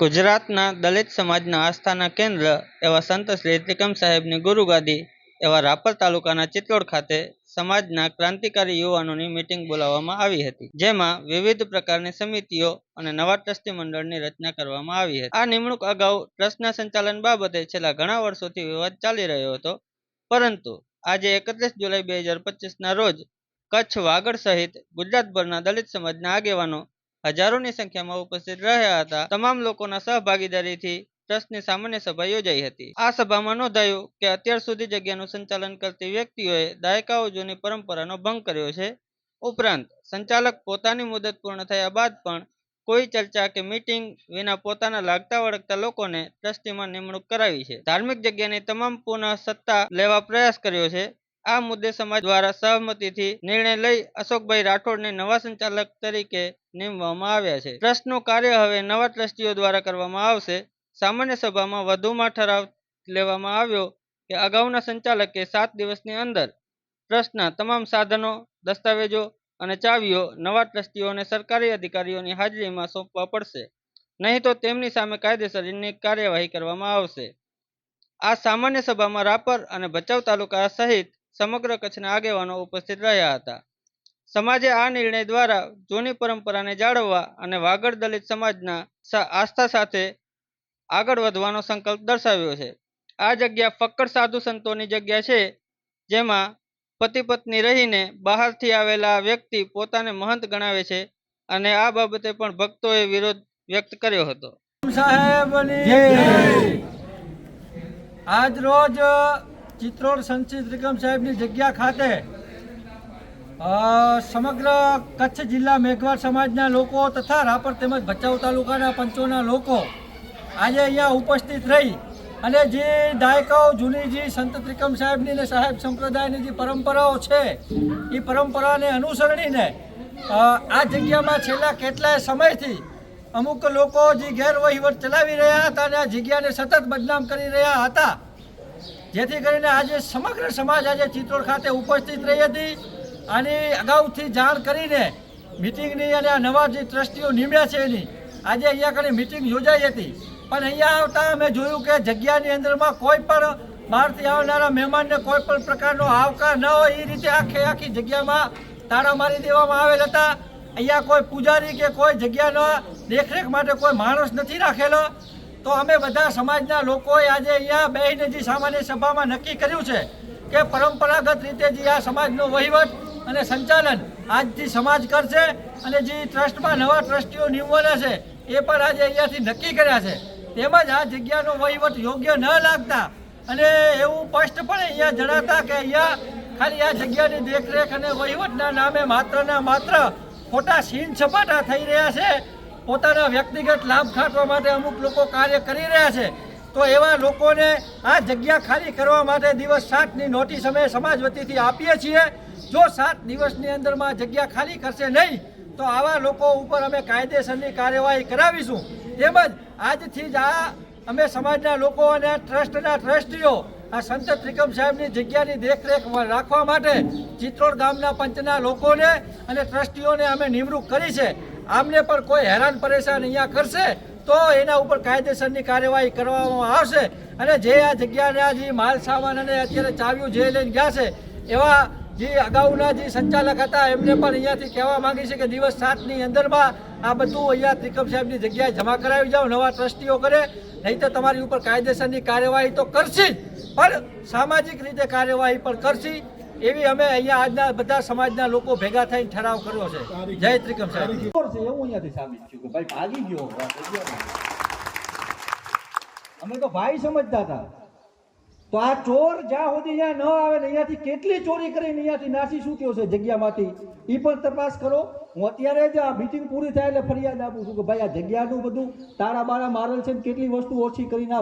ગુજરાતના દલિત સમાજના આસ્થાના કેન્દ્ર એવા સંત શ્રી ત્રિકમ સાહેબની ગુરુગાદી એવા રાપર તાલુકાના ચિત્તોડ ખાતે સમાજના ક્રાંતિકારી યુવાનોની મિટિંગ બોલાવવામાં આવી હતી. જેમાં વિવિધ પ્રકારની સમિતિઓ અને નવા ટ્રસ્ટી મંડળની રચના કરવામાં આવી હતી. આ નિમણૂક અગાઉ ટ્રસ્ટના સંચાલન બાબતે છેલ્લા ઘણા વર્ષોથી વિવાદ ચાલી રહ્યો હતો. પરંતુ આજે એકત્રીસ જુલાઈ બે હજાર પચીસના રોજ કચ્છ વાગડ સહિત ગુજરાતભરના દલિત સમાજના આગેવાનો હજારોની સંખ્યામાં ઉપસ્થિત રહ્યા હતા. તમામ લોકોના સહભાગીદારીથી ટ્રસ્ટની સામાન્ય સભા યોજાઈ હતી. આ સભામાં નોંધાયું કે અત્યાર સુધી જગ્યાનું સંચાલન કરતી વ્યક્તિઓએ દાયકાઓ જૂની પરંપરાનો ભંગ કર્યો છે. ઉપરાંત, સંચાલક પોતાની મુદત પૂર્ણ થયા બાદ પણ કોઈ ચર્ચા કે મીટિંગ વિના પોતાના લાગતા વળગતા લોકોને ટ્રસ્ટીમાં નિમણૂક કરાવી છે. ધાર્મિક જગ્યાની તમામ પુનઃ સત્તા લેવા પ્રયાસ કર્યો છે. આ મુદ્દે સમાજ દ્વારા સહમતિથી નિર્ણય લઈ અશોકભાઈ રાઠોડને નવા સંચાલક તરીકે નિમવામાં આવ્યા છે. ટ્રસ્ટનું કાર્ય હવે નવા ટ્રસ્ટીઓ દ્વારા કરવામાં આવશે. સામાન્ય સભામાં વધુમાં ઠરાવ લેવામાં આવ્યો કે અગાઉના સંચાલકે સાત દિવસની અંદર ટ્રસ્ટના તમામ સાધનો, દસ્તાવેજો અને ચાવીઓ નવા ટ્રસ્ટીઓને સરકારી અધિકારીઓની હાજરીમાં સોંપવા પડશે. નહીં તો તેમની સામે કાયદેસરની કાર્યવાહી કરવામાં આવશે. આ સામાન્ય સભામાં રાપર અને ભચાઉ તાલુકા સહિત સમગ્ર કચ્છના આગેવાનો ઉપસ્થિત રહ્યા હતા. સમાજે આ નિર્ણય દ્વારા જૂની પરંપરાને જાળવવા અને વાગડ દલિત સમાજના આસ્થા સાથે આગળ વધવાનો સંકલ્પ દર્શાવ્યો છે. આ જગ્યા ફક્કડ સાધુ સંતોની જગ્યા છે જેમાં પતિ પત્ની રહીને બહારથી આવેલા વ્યક્તિ પોતાને મહંત ગણાવે છે અને આ બાબતે પણ ભક્તોએ વિરોધ વ્યક્ત કર્યો હતો. સાહેબ આજ રોજ ચિત્રોડ સંચિત ત્રિકમ સાહેબની જગ્યા ખાતે સમગ્ર કચ્છ જિલ્લા મેઘવાળ સમાજના લોકો તથા રાપર તેમજ ભચાઉ તાલુકાના પંચોના લોકો આજે અહીંયા ઉપસ્થિત રહી અને જે દાયકાઓ જૂની જે સંત ત્રિકમ સાહેબની ને સાહેબ સંપ્રદાયની જે પરંપરાઓ છે, એ પરંપરાને અનુસરણીને આ જગ્યામાં છેલ્લા કેટલાય સમયથી અમુક લોકો જે ગેરવહીવટ ચલાવી રહ્યા હતા અને આ જગ્યાને સતત બદનામ કરી રહ્યા હતા જેથી કરીને આજે સમગ્ર સમાજ આજે ચિત્રોડ ખાતે ઉપસ્થિત રહી હતી અને અગાઉથી જાણ કરીને મિટિંગની અને આ નવા જે ટ્રસ્ટીઓ નિમ્યા છે એની, આજે અહીંયા કરી મિટિંગ યોજાઈ હતી. પણ અહીંયા આવતા અમે જોયું કે જગ્યાની અંદરમાં કોઈ પણ બહારથી આવનારા મહેમાનને કોઈ પણ પ્રકારનો આવકાર ન હોય એ રીતે આખે આખી જગ્યામાં તાળા મારી દેવામાં આવેલ હતા. અહીંયા કોઈ પૂજારી કે કોઈ જગ્યાનો દેખરેખ માટે કોઈ માણસ નથી રાખેલો. તો અમે બધા સમાજના લોકોએ આજે અહીંયા બેહીને જે સામાન્ય સભામાં નક્કી કર્યું છે કે પરંપરાગત રીતે જે આ સમાજનો વહીવટ અને સંચાલન આજથી સમાજ કરશે અને જે ટ્રસ્ટમાં નવા ટ્રસ્ટીઓ નિમવાના છે એ પણ આજે અહીંયાથી નક્કી કર્યા છે. તેમજ આ જગ્યાનો વહીવટ યોગ્ય ન લાગતા અને એવું સ્પષ્ટપણે અહીંયા જણાતા કે અહીંયા ખાલી આ જગ્યાની દેખરેખ અને વહીવટના નામે માત્ર ને માત્ર ખોટા સીન સપાટા થઈ રહ્યા છે પોતાના વ્યક્તિગત લાભ ખાટવા માટે અમુક લોકો કાર્ય કરી રહ્યા છે. તો એવા લોકોને આ જગ્યા ખાલી કરવા માટે દિવસ સાતની નોટિસ અમે સમાજ વતીથી આપીએ છીએ. જો સાત દિવસની અંદરમાં જગ્યા ખાલી કરશે નહીં, તો આવા લોકો ઉપર અમે કાયદેસરની કાર્યવાહી કરાવીશું. તેમજ આજથી જ આ અમે સમાજના લોકો અને ટ્રસ્ટના ટ્રસ્ટીઓ, આ સંત ત્રિકમ સાહેબની જગ્યાની દેખરેખ રાખવા માટે ચિત્રોડ ગામના પંચના લોકોને અને ટ્રસ્ટીઓને અમે નિમણૂક કરી છે. આમને પણ કોઈ હેરાન પરેશાન અહીંયા કરશે તો એના ઉપર કાયદેસરની કાર્યવાહી કરવામાં આવશે. અને જે આ જગ્યાના જે માલ સામાન અને અત્યારે ચાવ્યું જે લઈને ગયા છે, એવા જે અગાઉના જે સંચાલક હતા, એમને પણ અહીંયાથી કહેવા માગી છે કે દિવસ સાતની અંદરમાં આ બધું અહીંયા ત્રિકમ સાહેબની જગ્યાએ જમા કરાવી જાઓ, નવા ટ્રસ્ટીઓ કરે, નહીં તો તમારી ઉપર કાયદેસરની કાર્યવાહી તો કરશે જ, પણ સામાજિક રીતે કાર્યવાહી પણ કરશે. એવી અમે અહીંયા આજના બધા સમાજના લોકો ભેગા થઈને ઠરાવ કર્યો છે. જય ત્રિકમ સાહેબ. છે? એવું અહીંયાથી સાબિત થયું કે ભાઈ ભાગી ગયો આ જગ્યામાં. અમે તો ભાઈ સમજતા હતા. તો આ ચોર જ્યાં સુધી અહીંયા ન આવે ને અહીંયાથી કેટલી ચોરી કરીને અહીંયાથી નાસી શું થયો છે જગ્યામાંથી એ પણ તપાસ કરો. હું અત્યારે જ આ મિટિંગ પૂરી થાય એટલે ફરિયાદ આપું છું કે ભાઈ આ જગ્યાનું બધું તારા બારા મારેલ છે ને કેટલી વસ્તુ ઓછી કરીને